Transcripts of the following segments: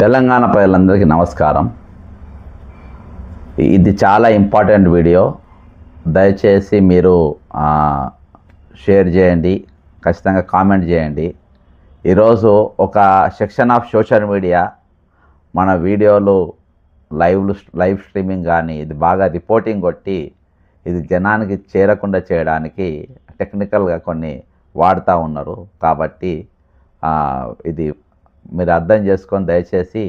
తెలంగాణ ప్రజలందరికీ నమస్కారం. ఇది చాలా ఇంపార్టెంట్ వీడియో. దయచేసి మీరు షేర్ చేయండి ఖచ్చితంగా కామెంట్ చేయండి. ఈరోజు ఒక సెక్షన్ ఆఫ్ సోషల్ మీడియా మన వీడియోలు లైవ్ లైవ్ స్ట్రీమింగ్ కానీ ఇది బాగా రిపోర్టింగ్ కొట్టి ఇది జనానికి చేరకుండా చేయడానికి టెక్నికల్గా కొన్ని వాడుతూ ఉన్నారు. కాబట్టి ఇది మీరు అర్థం చేసుకొని దయచేసి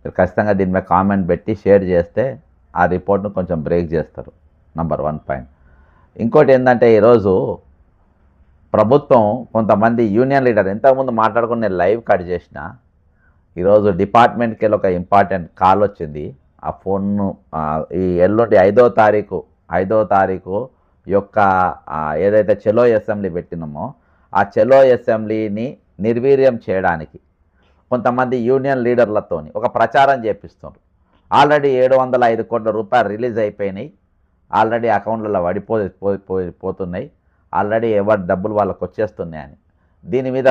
మీరు ఖచ్చితంగా దీని మీద కామెంట్ పెట్టి షేర్ చేస్తే ఆ రిపోర్ట్ను కొంచెం బ్రేక్ చేస్తారు. నంబర్ వన్ పాయింట్ ఇంకోటి ఏంటంటే ఈరోజు ప్రభుత్వం కొంతమంది యూనియన్ లీడర్ ఇంతకుముందు మాట్లాడుకుని నేను లైవ్ కట్ చేసిన ఈరోజు డిపార్ట్మెంట్కి వెళ్ళి ఒక ఇంపార్టెంట్ కాల్ వచ్చింది. ఆ ఫోన్ను ఈ ఎల్లుండి ఐదో తారీఖు ఐదో తారీఖు యొక్క ఏదైతే చెలో అసెంబ్లీ పెట్టినామో ఆ చెలో అసెంబ్లీని నిర్వీర్యం చేయడానికి కొంతమంది యూనియన్ లీడర్లతోని ఒక ప్రచారం చేపిస్తున్నారు ఆల్రెడీ ఏడు వందల ఐదు కోట్ల రూపాయలు రిలీజ్ అయిపోయినాయి. ఆల్రెడీ అకౌంట్లలో పడిపో పోయి- పోతున్నాయి. ఆల్రెడీ ఎవరి డబ్బులు వాళ్ళకి వచ్చేస్తున్నాయని. దీని మీద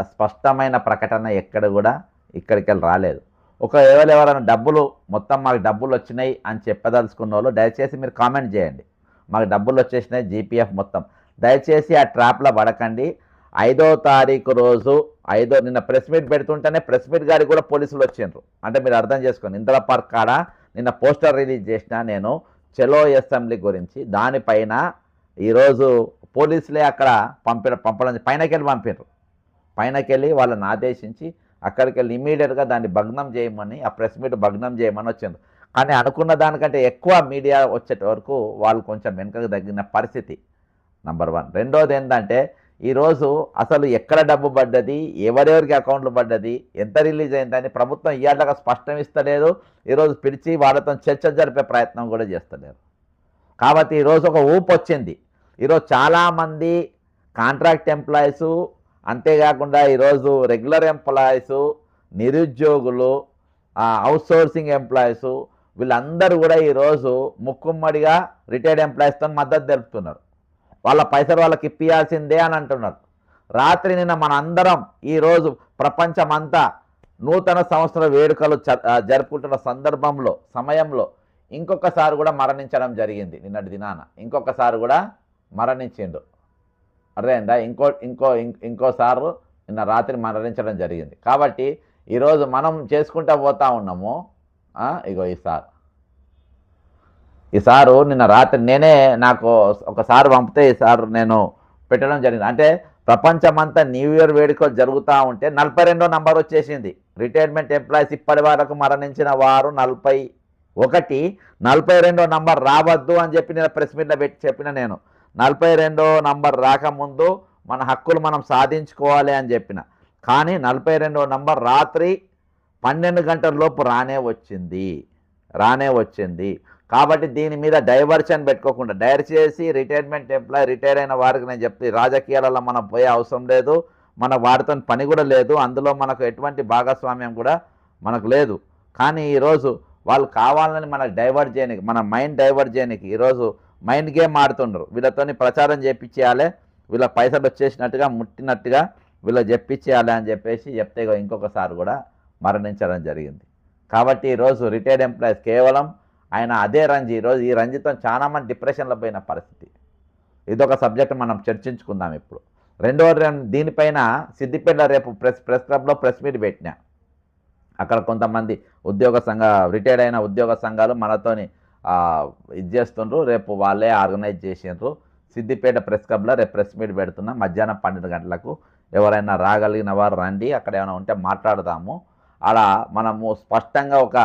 స్పష్టమైన ప్రకటన ఎక్కడ కూడా ఇక్కడికి రాలేదు. ఒక ఎవరెవరైనా డబ్బులు మొత్తం మాకు డబ్బులు వచ్చినాయి అని చెప్పదలుచుకున్న వాళ్ళు దయచేసి మీరు కామెంట్ చేయండి. మాకు డబ్బులు వచ్చేసినాయి జీపీఎఫ్ మొత్తం. దయచేసి ఆ ట్రాప్లో పడకండి. ఐదో తారీఖు రోజు ఐదో నిన్న ప్రెస్ మీట్ పెడుతుంటేనే ప్రెస్ మీట్ గారికి కూడా పోలీసులు వచ్చిండ్రు. అంటే మీరు అర్థం చేసుకోండి ఇందిరా పార్క్ కాడ నిన్న పోస్టర్ రిలీజ్ చేసిన నేను చెలో అసెంబ్లీ గురించి దానిపైన ఈరోజు పోలీసులే అక్కడ పంపిన పంపడం పైనకెళ్ళి పంపిండ్రు పైనకెళ్ళి వాళ్ళని ఆదేశించి అక్కడికి వెళ్ళి ఇమీడియట్గా దాన్ని భగ్నం చేయమని ఆ ప్రెస్ మీట్ భగ్నం చేయమని వచ్చిండ్రు. కానీ అనుకున్న దానికంటే ఎక్కువ మీడియా వచ్చేట వరకు వాళ్ళు కొంచెం వెనుకకు తగ్గిన పరిస్థితి. Number one. రెండోది ఏంటంటే ఈరోజు అసలు ఎక్కడ డబ్బు పడ్డది ఎవరెవరికి అకౌంట్లు పడ్డది ఎంత రిలీజ్ అయిందని ప్రభుత్వం ఇవాళగా స్పష్టం ఇస్తలేదు. ఈరోజు పిలిచి వాళ్ళతో చర్చ జరిపే ప్రయత్నం కూడా చేస్తలేరు. కాబట్టి ఈరోజు ఒక ఊపు వచ్చింది. ఈరోజు చాలామంది కాంట్రాక్ట్ ఎంప్లాయీసు అంతేకాకుండా ఈరోజు రెగ్యులర్ ఎంప్లాయీసు నిరుద్యోగులు అవుట్సోర్సింగ్ ఎంప్లాయీసు వీళ్ళందరూ కూడా ఈరోజు ముక్కుమ్మడిగా రిటైర్డ్ ఎంప్లాయీస్తో మద్దతు తెలుపుతున్నారు. వాళ్ళ పైసలు వాళ్ళకి ఇప్పియాల్సిందే అని అంటున్నారు. రాత్రి నిన్న మన అందరం ఈరోజు ప్రపంచమంతా నూతన సంవత్సర వేడుకలు జరుపుకుంటున్న సందర్భంలో సమయంలో ఇంకొకసారి కూడా మరణించడం జరిగింది నిన్నటి దినాన. ఇంకొకసారి కూడా మరణించిండు. అర్థమైందా? ఇంకో ఇంకో ఇంకోసారు ఇంకోసారి నిన్న రాత్రి మరణించడం జరిగింది. కాబట్టి ఈరోజు మనం చేసుకుంటా పోతా ఉన్నాము. ఇగో ఈ ఈ సారు నిన్న రాత్రి నేనే నాకు ఒకసారి పంపితే ఈ సారు నేను పెట్టడం జరిగింది. అంటే ప్రపంచమంతా న్యూ ఇయర్ వేడుకలు జరుగుతూ ఉంటే నలభై రెండో నంబర్ వచ్చేసింది. రిటైర్మెంట్ ఎంప్లాయీస్ ఇప్పటి వరకు మరణించిన వారు నలభై ఒకటి నలభై రెండో నంబర్ రావద్దు అని చెప్పి నేను ప్రెస్ మీట్లో పెట్టి చెప్పిన నేను. నలభై రెండో నంబర్ రాకముందు మన హక్కులు మనం సాధించుకోవాలి అని చెప్పిన. కానీ నలభై రెండో నంబర్ రాత్రి పన్నెండు గంటల లోపు రానే వచ్చింది. రానే వచ్చింది. కాబట్టి దీని మీద డైవర్షన్ పెట్టుకోకుండా డైర్ చేసి రిటైర్మెంట్ ఎంప్లాయ్ రిటైర్ అయిన వారికి నేను చెప్తే రాజకీయాలలో మనం పోయే అవసరం లేదు మన వారితో పని కూడా లేదు అందులో మనకు ఎటువంటి భాగస్వామ్యం కూడా మనకు లేదు. కానీ ఈరోజు వాళ్ళు కావాలని మనకు డైవర్ట్ చేయడానికి మన మైండ్ డైవర్ట్ చేయడానికి ఈరోజు మైండ్ గేమ్ ఆడుతుండ్రు. వీళ్ళతోని ప్రచారం చేపించేయాలి వీళ్ళ పైసలు వచ్చేసినట్టుగా ముట్టినట్టుగా వీళ్ళు చెప్పించేయాలి అని చెప్పేసి చెప్తే ఇంకొకసారి కూడా మరణించడం జరిగింది. కాబట్టి ఈరోజు రిటైర్డ్ ఎంప్లాయీస్ కేవలం ఆయన అదే రంజి. ఈరోజు ఈ రంజితో చాలా మంది డిప్రెషన్లో పోయిన పరిస్థితి. ఇదొక సబ్జెక్ట్ మనం చర్చించుకుందాం ఇప్పుడు. రెండో దీనిపైన సిద్దిపేట రేపు ప్రెస్ ప్రెస్ క్లబ్లో ప్రెస్ మీట్ పెట్టినా. అక్కడ కొంతమంది ఉద్యోగ సంఘ రిటైర్డ్ అయిన ఉద్యోగ సంఘాలు మనతోని ఇది చేస్తుండ్రు. రేపు వాళ్ళే ఆర్గనైజ్ చేసిండ్రు. సిద్దిపేట ప్రెస్ క్లబ్లో రేపు ప్రెస్ మీట్ పెడుతున్నాం. మధ్యాహ్నం పన్నెండు గంటలకు ఎవరైనా రాగలిగిన వారు రండి. అక్కడ ఏమైనా ఉంటే మాట్లాడదాము. అలా మనము స్పష్టంగా ఒక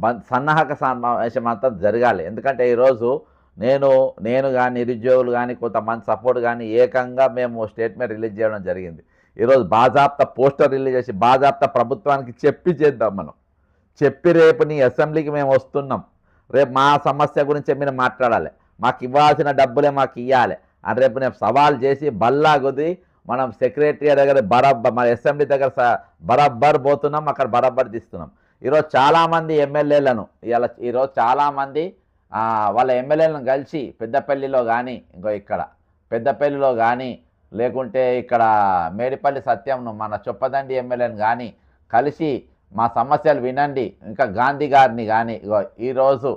సన్నాహక సమావేశం అంతా జరగాలి. ఎందుకంటే ఈరోజు నేను నేను కానీ నిరుద్యోగులు కానీ కొంతమంది సపోర్ట్ కానీ ఏకంగా మేము స్టేట్మెంట్ రిలీజ్ చేయడం జరిగింది. ఈరోజు బాజాప్తా పోస్టర్ రిలీజ్ చేసి బాజాప్తా ప్రభుత్వానికి చెప్పి చేద్దాం మనం. చెప్పి రేపు నీ అసెంబ్లీకి మేము వస్తున్నాం. రేపు మా సమస్య గురించి మీరు మాట్లాడాలి. మాకు ఇవ్వాల్సిన డబ్బులే మాకు ఇవ్వాలి అని రేపు నేను సవాల్ చేసి బల్లా కొద్ది మనం సెక్రటరీ దగ్గర బరబ్బర్ మన అసెంబ్లీ దగ్గర స- పోతున్నాం అక్కడ బరబ్బర్ తీస్తున్నాం. ఈరోజు చాలామంది ఎమ్మెల్యేలను ఇలా ఈరోజు చాలామంది వాళ్ళ ఎమ్మెల్యేలను కలిసి పెద్దపల్లిలో కానీ ఇంకో ఇక్కడ పెద్దపల్లిలో కానీ లేకుంటే ఇక్కడ మేడిపల్లి సత్యంను మన చొప్పదండి ఎమ్మెల్యేని కానీ కలిసి మా సమస్యలు వినండి. ఇంకా గాంధీ గారిని కానీ ఇగో ఈరోజు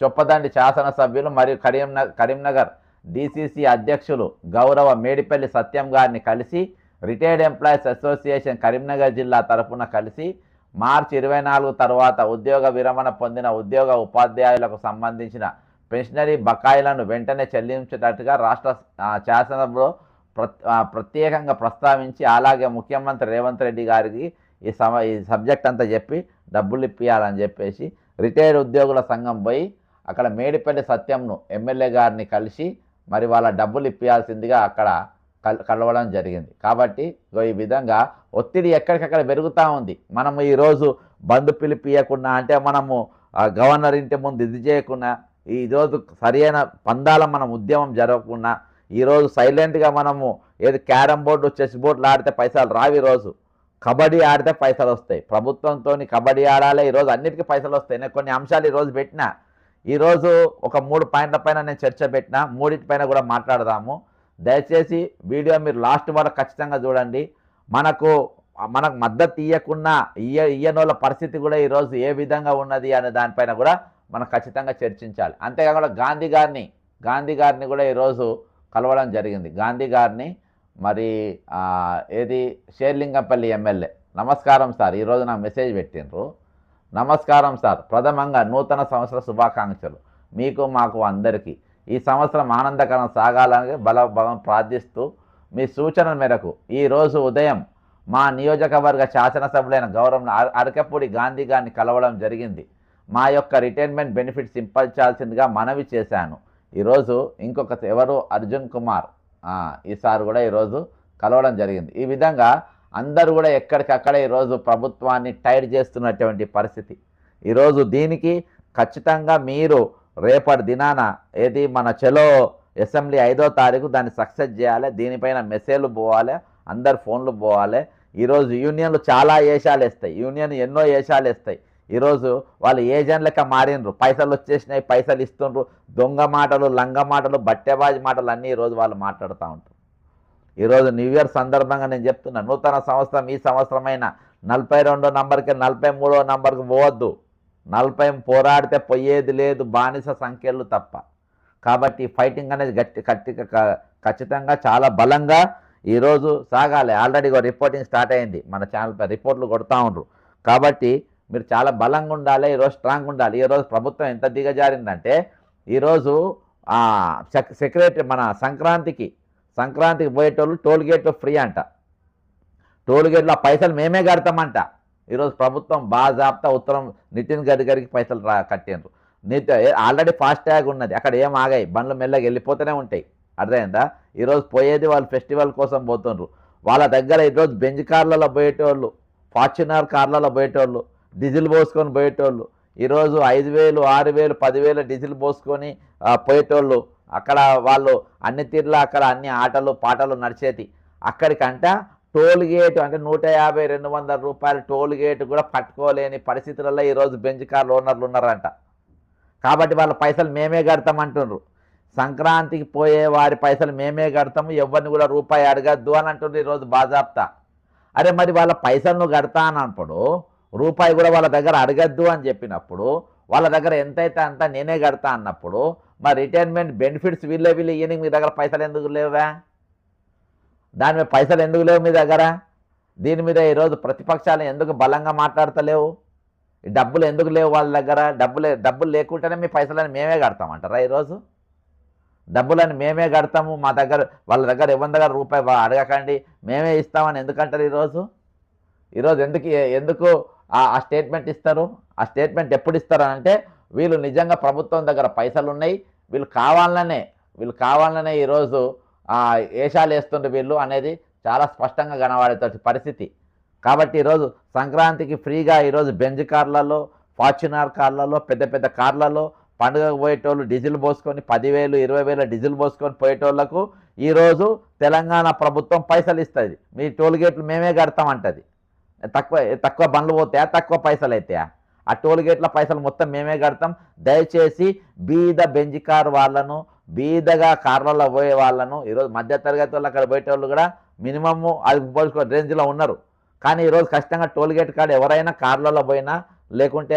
చొప్పదండి శాసనసభ్యులు మరియు కరీంనగర్ కరీంనగర్ డిసిసి అధ్యక్షులు గౌరవ మేడిపల్లి సత్యం గారిని కలిసి రిటైర్డ్ ఎంప్లాయీస్ అసోసియేషన్ కరీంనగర్ జిల్లా తరఫున కలిసి మార్చి ఇరవై నాలుగు తర్వాత ఉద్యోగ విరమణ పొందిన ఉద్యోగ ఉపాధ్యాయులకు సంబంధించిన పెన్షనరీ బకాయిలను వెంటనే చెల్లించేటట్టుగా రాష్ట్ర శాసనంలో శాసనసభలో ప్ర- ప్రత్యేకంగా ప్రస్తావించి అలాగే ముఖ్యమంత్రి రేవంత్ రెడ్డి గారికి ఈ సమ ఈ సబ్జెక్ట్ అంతా చెప్పి డబ్బులు ఇప్పియాలని చెప్పేసి రిటైర్డ్ ఉద్యోగుల సంఘం పోయి అక్కడ మేడిపల్లి సత్యంను ఎమ్మెల్యే గారిని కలిసి మరి వాళ్ళ డబ్బులు ఇప్పియాల్సిందిగా అక్కడ కలవడం జరిగింది. కాబట్టి ఈ విధంగా ఒత్తిడి ఎక్కడికక్కడ పెరుగుతూ ఉంది. మనము ఈరోజు బంధు పిలిపియకుండా అంటే మనము ఆ, గవర్నర్ ఇంటి ముందు ఇది చేయకుండా ఈరోజు సరైన పందాల మనం ఉద్యమం జరగకుండా ఈరోజు సైలెంట్గా మనము ఏది క్యారమ్ బోర్డు చెస్ బోర్డులు ఆడితే పైసలు రావు ఈరోజు కబడ్డీ ఆడితే పైసలు వస్తాయి. ప్రభుత్వంతో కబడ్డీ ఆడాలి ఈరోజు అన్నిటికీ పైసలు వస్తాయి. నేను కొన్ని అంశాలు ఈరోజు పెట్టిన. ఈరోజు ఒక మూడు పాయింట్ల పైన నేను చర్చ పెట్టిన మూడింటి పైన కూడా మాట్లాడదాము. దయచేసి వీడియో మీరు లాస్ట్ వరకు ఖచ్చితంగా చూడండి. మనకు మనకు మద్దతు ఇవ్వకుండా ఇయ్య ఇయ్యనోళ్ళ పరిస్థితి కూడా ఈరోజు ఏ విధంగా ఉన్నది అనే దానిపైన కూడా మనం ఖచ్చితంగా చర్చించాలి. అంతేకాకుండా గాంధీ గారిని గాంధీ గారిని కూడా ఈరోజు కలవడం జరిగింది. గాంధీ గారిని మరి ఏది? షేర్లింగంపల్లి ఎమ్మెల్యే. నమస్కారం సార్ ఈరోజు నాకు మెసేజ్ పెట్టిండ్రు. నమస్కారం సార్ ప్రథమంగా నూతన సంవత్సర శుభాకాంక్షలు. మీకు మాకు అందరికీ. ఈ సంవత్సరం ఆనందకరం సాగాలని బల బలం ప్రార్థిస్తూ మీ సూచన మేరకు ఈరోజు ఉదయం మా నియోజకవర్గ శాసనసభ్యులైన గౌరవం అరకపూడి గాంధీ గారిని కలవడం జరిగింది. మా యొక్క రిటైర్మెంట్ బెనిఫిట్స్ ఇంపల్చాల్సిందిగా మనవి చేశాను. ఈరోజు ఇంకొక ఎవరు? అర్జున్ కుమార్. ఈసారి ఈ సార్ కూడా ఈరోజు కలవడం జరిగింది. ఈ విధంగా అందరూ కూడా ఎక్కడికక్కడ ఈరోజు ప్రభుత్వాన్ని టైర్ చేస్తున్నటువంటి పరిస్థితి. ఈరోజు దీనికి ఖచ్చితంగా మీరు రేపటి దినాన ఏది మన చెలో అసెంబ్లీ ఐదో తారీఖు దాన్ని సక్సెస్ చేయాలి దీనిపైన మెసేజ్లు పోవాలి అందరు ఫోన్లు పోవాలి. ఈరోజు యూనియన్లు చాలా ఏషాలు వేస్తాయి యూనియన్ ఎన్నో ఏషాలు వేస్తాయి. ఈరోజు వాళ్ళు ఏజెంట్ లెక్క మారినరు పైసలు వచ్చేసినాయి పైసలు ఇస్తుండ్రు దొంగ మాటలు లంగ మాటలు బట్టెబాజీ మాటలు అన్నీ ఈరోజు వాళ్ళు మాట్లాడుతూ ఉంటారు. ఈరోజు న్యూ ఇయర్ సందర్భంగా నేను చెప్తున్నా నూతన సంవత్సరం ఈ సంవత్సరమైన నలభై రెండో నంబర్కి నలభై మూడో నంబర్కి పోవద్దు. నలభై పోరాడితే పోయేది లేదు బానిస సంఖ్యలు తప్ప. కాబట్టి ఫైటింగ్ అనేది గట్టి గట్టి ఖచ్చితంగా చాలా బలంగా ఈరోజు సాగాలి. ఆల్రెడీ రిపోర్టింగ్ స్టార్ట్ అయింది. మన ఛానల్పై రిపోర్ట్లు కొడతా ఉండరు. కాబట్టి మీరు చాలా బలంగా ఉండాలి ఈరోజు స్ట్రాంగ్ ఉండాలి. ఈరోజు ప్రభుత్వం ఎంత దిగజారిందంటే ఈరోజు సెక్రటరీ మన సంక్రాంతికి సంక్రాంతికి పోయేటోళ్ళు టోల్ గేట్లు ఫ్రీ అంట. టోల్ గేట్లో ఆ పైసలు మేమే కడతామంట. ఈరోజు ప్రభుత్వం బాజాప్తా ఉత్తరం నితిన్ గడ్కరీకి పైసలు రా కట్టిండ్రు. నితి ఆల్రెడీ ఫాస్ట్ ట్యాగ్ ఉన్నది. అక్కడ ఏం ఆగాయి? బండ్లు మెల్లగా వెళ్ళిపోతూనే ఉంటాయి. అర్థమైందా? ఈరోజు పోయేది వాళ్ళు ఫెస్టివల్ కోసం పోతుండ్రు. వాళ్ళ దగ్గర ఈరోజు బెంజ్ కార్లలో పోయేటోళ్ళు ఫార్చునర్ కార్లలో పోయేటోళ్ళు డీజిల్ పోసుకొని పోయేటోళ్ళు ఈరోజు ఐదు వేలు ఆరు వేలు పదివేలు డీజిల్ పోసుకొని పోయేటోళ్ళు. అక్కడ వాళ్ళు అన్ని తీరులో అక్కడ అన్ని ఆటలు పాటలు నడిచేది. అక్కడికంట టోల్ గేట్ అంటే నూట యాభై రెండు వందల రూపాయల టోల్ గేట్ కూడా పట్టుకోలేని పరిస్థితులలో ఈరోజు బెంచ్ కార్లు ఓనర్లు ఉన్నారంట. కాబట్టి వాళ్ళ పైసలు మేమే కడతామంటున్నారు. సంక్రాంతికి పోయే వారి పైసలు మేమే కడతాము ఎవరిని కూడా రూపాయి అడగద్దు అని అంటుండ్రు ఈరోజు బాజాప్తా. అరే మరి వాళ్ళ పైసలు నువ్వు కడతా అన్నప్పుడు రూపాయి కూడా వాళ్ళ దగ్గర అడగద్దు అని చెప్పినప్పుడు వాళ్ళ దగ్గర ఎంతైతే అంత నేనే కడతా అన్నప్పుడు మా రిటైర్మెంట్ బెనిఫిట్స్ వీళ్ళే వీళ్ళు ఇయ్యని మీ దగ్గర పైసలు ఎందుకు లేవా? దాని మీద పైసలు ఎందుకు లేవు మీ దగ్గర? దీని మీద ఈరోజు ప్రతిపక్షాలు ఎందుకు బలంగా మాట్లాడతలేవు? ఈ డబ్బులు ఎందుకు లేవు వాళ్ళ దగ్గర? డబ్బులు డబ్బులు లేకుంటేనే మీ పైసలని మేమే కడతామంటారా ఈరోజు? డబ్బులని మేమే కడతాము మా దగ్గర వాళ్ళ దగ్గర ఎవరి దగ్గర రూపాయి అడగకండి మేమే ఇస్తామని ఎందుకంటారు ఈరోజు? ఈరోజు ఎందుకు ఎందుకు ఆ ఆ స్టేట్మెంట్ ఇస్తారు? ఆ స్టేట్మెంట్ ఎప్పుడు ఇస్తారు అంటే వీళ్ళు నిజంగా ప్రభుత్వం దగ్గర పైసలు ఉన్నాయి వీళ్ళు కావాలనే వీళ్ళు కావాలనే ఈరోజు వేషాలు ఏషాలు వేస్తుండ్రు వీళ్ళు అనేది చాలా స్పష్టంగా కనబడేటువంటి పరిస్థితి. కాబట్టి ఈరోజు సంక్రాంతికి ఫ్రీగా ఈరోజు బెంజ్ కార్లలో ఫార్చునర్ కార్లలో పెద్ద పెద్ద కార్లలో పండుగకు పోయేటోళ్ళు డీజిల్ పోసుకొని పదివేలు ఇరవై వేల డీజిల్ పోసుకొని పోయేటోళ్ళకు ఈరోజు తెలంగాణ ప్రభుత్వం పైసలు ఇస్తుంది. మీ టోల్ గేట్లు మేమే కడతామంటది. తక్కువ తక్కువ బండ్లు పోతాయా తక్కువ పైసలు అవుతాయా ఆ టోల్ గేట్ల పైసలు మొత్తం మేమే కడతాం. దయచేసి బీద బెంజ్ కార్ వాళ్ళను బీదగా కార్లలో పోయే వాళ్ళను ఈరోజు మధ్యతరగతి వాళ్ళు అక్కడ పోయేటోళ్ళు కూడా మినిమము అది పోల్చుకో రేంజ్లో ఉన్నారు. కానీ ఈరోజు కష్టంగా టోల్ గేట్ కాడ ఎవరైనా కార్లలో పోయినా లేకుంటే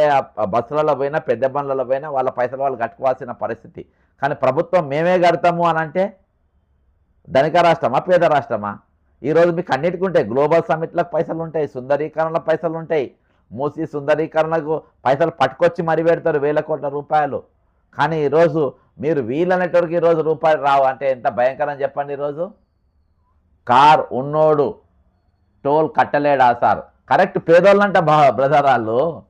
బస్సులలో పోయినా పెద్ద బండ్లలో పోయినా వాళ్ళ పైసలు వాళ్ళు కట్టుకోవాల్సిన పరిస్థితి. కానీ ప్రభుత్వం మేమే కడతాము అని అంటే ధనిక రాష్ట్రమా పేద రాష్ట్రమా? ఈరోజు మీకు అన్నిటికీ ఉంటాయి. గ్లోబల్ సమ్మిట్లకు పైసలు ఉంటాయి. సుందరీకరణలకు పైసలు ఉంటాయి. మూసి సుందరీకరణకు పైసలు పట్టుకొచ్చి మరీ పెడతారు వేల కోట్ల రూపాయలు. కానీ ఈరోజు మీరు వీలనేటోరికి ఈరోజు రూపాయలు రావు అంటే ఎంత భయంకరం చెప్పండి ఈరోజు? కార్ ఉన్నోడు టోల్ కట్టలేడా సార్? కరెక్ట్ పేదోళ్ళంట బ్రదర్ వాళ్ళు.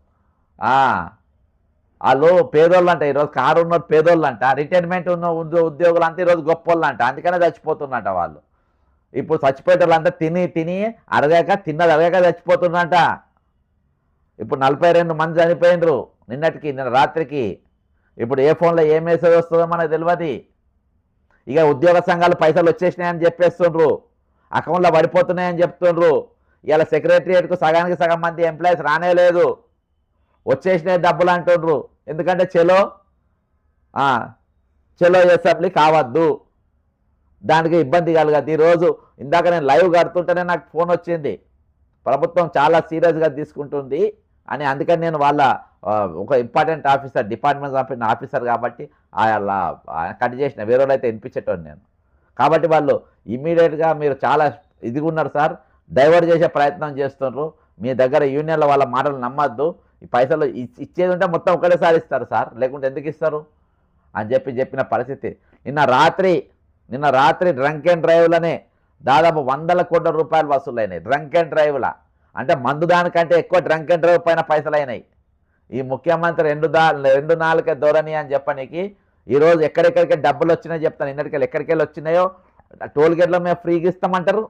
వాళ్ళు పేదోళ్ళంట ఈరోజు కారు ఉన్నోడు పేదోళ్ళంట రిటైర్మెంట్ ఉన్న ఉద్యో- ఉద్యోగులు అంతా ఈరోజు గొప్పోళ్ళంట అందుకనే చచ్చిపోతున్నట వాళ్ళు. ఇప్పుడు చచ్చిపోయేటోళ్ళంతా తిని తిని అరగాక తిన్నది అరగాక చచ్చిపోతున్నట ఇప్పుడు నలభై రెండు మంది చనిపోయినరు నిన్నటికి నిన్న రాత్రికి. ఇప్పుడు ఏ ఫోన్లో ఏ మెసేజ్ వస్తుందో మనకు తెలియదు ఇక ఉద్యోగ సంఘాలు పైసలు వచ్చేసినాయని చెప్పేస్తుండ్రు. అకౌంట్లో పడిపోతున్నాయని చెప్తుండ్రు. ఇలా సెక్రటరియట్కు సగానికి సగం మంది ఎంప్లాయీస్ రానే లేదు. వచ్చేసినాయి డబ్బులు అంటుండ్రు. ఎందుకంటే చెలో చెలో అసెంబ్లీ కావద్దు. దానికి ఇబ్బంది కలగదు ఈరోజు ఇందాక నేను లైవ్ కడుతుంటేనే నాకు ఫోన్ వచ్చింది. ప్రభుత్వం చాలా సీరియస్గా తీసుకుంటుంది. అని అందుకని నేను వాళ్ళ ఒక important officer department office officer కాబట్టి అలా కట్ చేసిన వేరే వాళ్ళు అయితే వినిపించేటోని నేను. కాబట్టి వాళ్ళు ఇమ్మీడియట్గా మీరు చాలా ఇదిగా ఉన్నారు సార్ డైవర్ట్ చేసే ప్రయత్నం చేస్తున్నారు మీ దగ్గర యూనియన్ల వాళ్ళ మాటలు నమ్మద్దు. ఈ పైసలు ఇచ్చేది ఉంటే మొత్తం ఒకటేసారి ఇస్తారు సార్ లేకుంటే ఎందుకు ఇస్తారు? అని చెప్పి చెప్పిన పరిస్థితి. నిన్న రాత్రి నిన్న రాత్రి డ్రంక్ అండ్ డ్రైవ్లనే దాదాపు వందల కోట్ల రూపాయలు వసూలైనాయి. Drunk and డ్రైవ్ల. అంటే మందు దానికంటే ఎక్కువ డ్రంక్ అండ్ డ్రైవ్ పైన పైసలు అయినాయి. ఈ ముఖ్యమంత్రి రెండు దా రెండు నాలుగే ధోరణి అని చెప్పడానికి ఈరోజు ఎక్కడెక్కడికి డబ్బులు వచ్చినాయో చెప్తాను. ఇన్నటికెళ్ళి ఎక్కడికెళ్ళి వచ్చినాయో టోల్ గేట్లో మేము ఫ్రీగా ఇస్తామంటారు.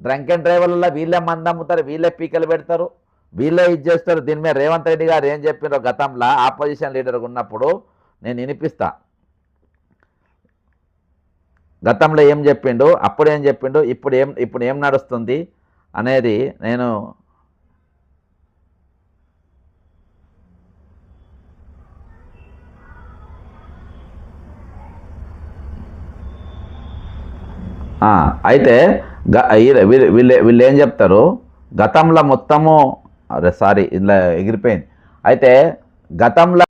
డ్రంక్ అండ్ డ్రైవర్లలో వీళ్ళే మంద అమ్ముతారు వీళ్ళే పీకలు పెడతారు వీళ్ళే ఇది చేస్తారు. దీని మీద రేవంత్ రెడ్డి గారు ఏం చెప్పారో గతంలో ఆపోజిషన్ లీడర్ ఉన్నప్పుడు నేను వినిపిస్తా. గతంలో ఏం చెప్పిండు అప్పుడు ఏం చెప్పిండు ఇప్పుడు ఏం ఇప్పుడు ఏం నడుస్తుంది? అనేది నేను ఆ, అయితే గ- వీళ్ళు వీళ్ళు వీళ్ళు ఏం చెప్తారు? గతంలో మొత్తము సారీ ఇలా ఎగిరిపోయింది. అయితే గతంలో